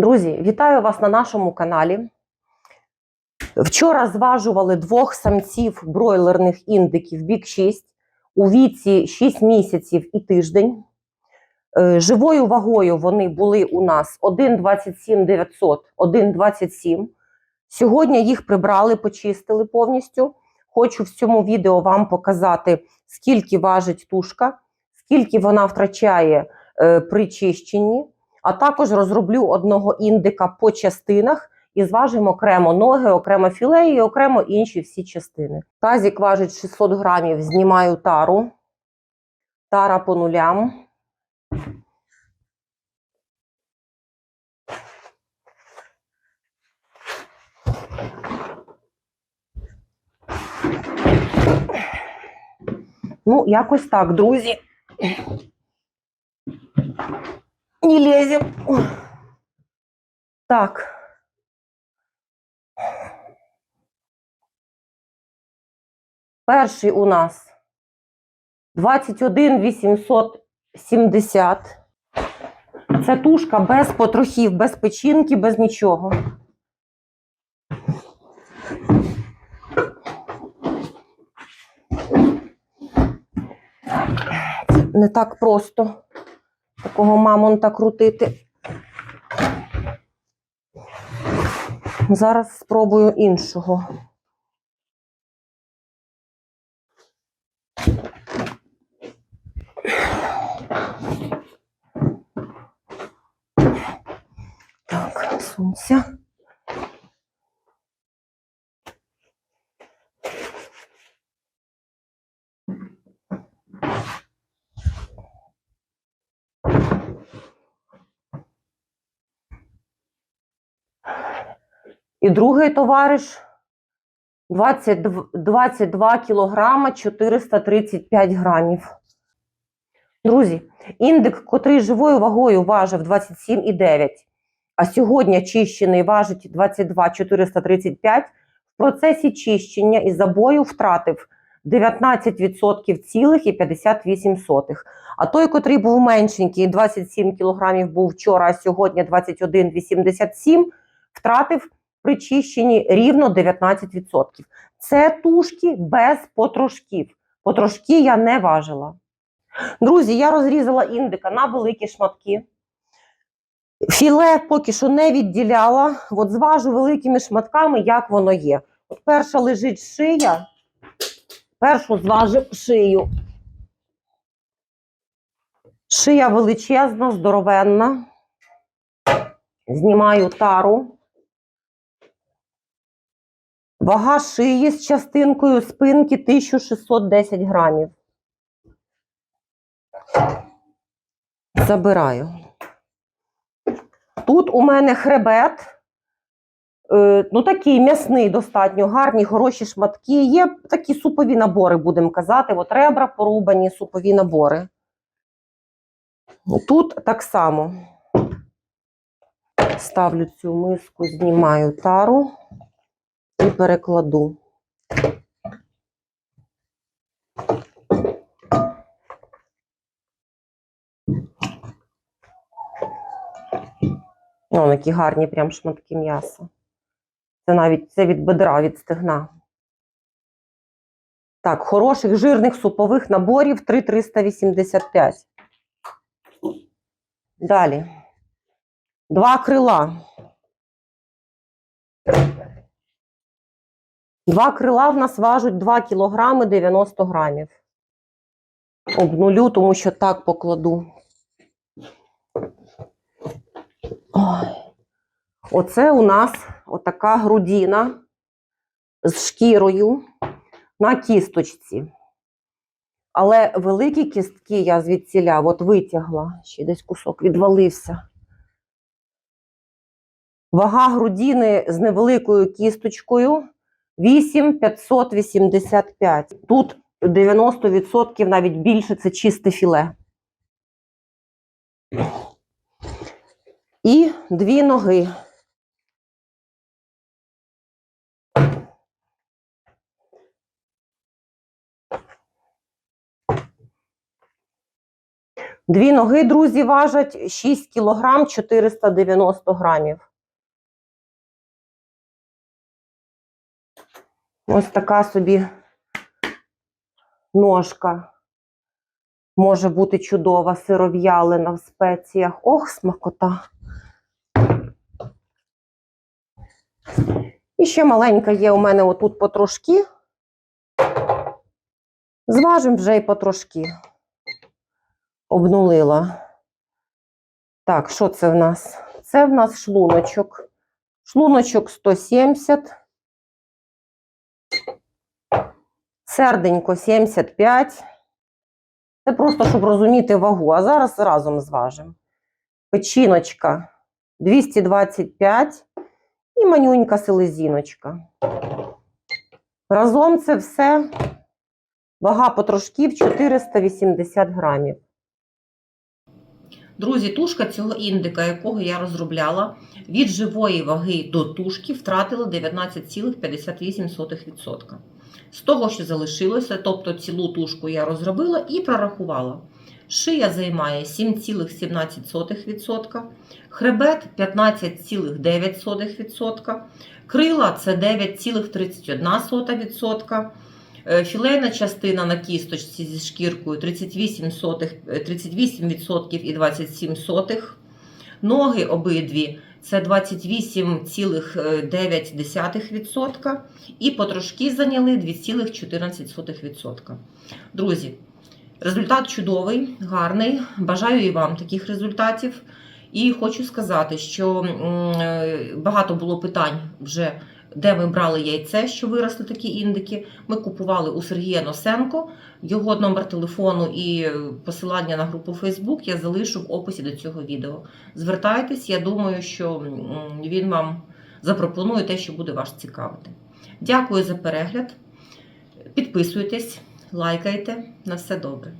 Друзі, вітаю вас на нашому каналі. Вчора зважували двох самців бройлерних індиків бік 6 у віці 6 місяців і тиждень. Е, Живою вагою вони були у нас 1,27 900, 1,27. Сьогодні їх прибрали, почистили повністю. Хочу в цьому відео вам показати, скільки важить тушка, скільки вона втрачає е, при чищенні. А також розроблю одного індика по частинах і зважимо окремо ноги, окремо філе і окремо інші всі частини. Тазік важить 600 грамів, знімаю тару. Тара по нулям. Ну, якось так, друзі. Не лезем. Так. Перший у нас 21 870. Це тушка без потрохів, без печінки, без нічого. Не так просто такого мамонта крутити. Зараз спробую іншого. Так, сунься. І другий товариш 22, 22 кілограма 435 грамів. Друзі, індик, котрий живою вагою важив 27,9, а сьогодні чищений важить 22 435, в процесі чищення і забою втратив 19% цілих і 58 сотих. А той, котрий був меншенький, 27 кілограмів був вчора, а сьогодні 21,87, втратив при чищенні рівно 19%. Це тушки без потрошків. Потрошки я не важила. Друзі, я розрізала індика на великі шматки. Філе поки що не відділяла. От зважу великими шматками, як воно є. От перша лежить шия. Першу зважу шию. Шия величезна, здоровенна. Знімаю тару. Вага шиї з частинкою спинки 1610 грамів. Забираю. Тут у мене хребет. Е, ну, такий м'ясний, достатньо гарні, хороші шматки. Є такі супові набори, будемо казати. От ребра порубані, супові набори. Тут так само. Ставлю цю миску, знімаю тару і перекладу. О, які гарні прям шматки м'яса. Це навіть це від бедра, від стегна. Так, хороших жирних супових наборів 3,385. Далі. Два крила. Два крила в нас важать 2 кілограми 90 грамів. Обнулю, тому що так покладу. Оце у нас отака грудіна з шкірою на кісточці. Але великі кістки я звідсіля от витягла, ще десь кусок відвалився. Вага грудіни з невеликою кісточкою 8,585. Тут 90% навіть більше це чисте філе. І дві ноги. Дві ноги, друзі, важать 6 кілограм 490 грамів. Ось така собі ножка. Може бути чудова, сиров'ялина в спеціях. Ох, смакота. І ще маленька є у мене отут потрошки. Зважимо вже і потрошки. Обнулила. Так, що це в нас? Це в нас шлуночок. Шлуночок 170. Серденько 75. Це просто, щоб розуміти вагу. А зараз разом зважимо. Печіночка 225 і манюнька селезіночка. Разом це все вага потрошків 480 грамів. Друзі, тушка цього індика, якого я розробляла, від живої ваги до тушки втратила 19,58%. З того, що залишилося, тобто цілу тушку я розробила і прорахувала. Шия займає 7,17%, хребет 15,9%, крила це 9,31%, е, філейна частина на кісточці зі шкіркою 38%, сотих- е, 38% і 27%, ноги обидві це 28,9% і потрошки зайняли 2,14%. Друзі, результат чудовий, гарний. Бажаю і вам таких результатів. І хочу сказати, що е, багато було питань вже, де ми брали яйце, що виросли такі індики. Ми купували у Сергія Носенко. Його номер телефону і посилання на групу Facebook я залишу в описі до цього відео. Звертайтесь, я думаю, що він вам запропонує те, що буде вас цікавити. Дякую за перегляд. Підписуйтесь, лайкайте. На все добре.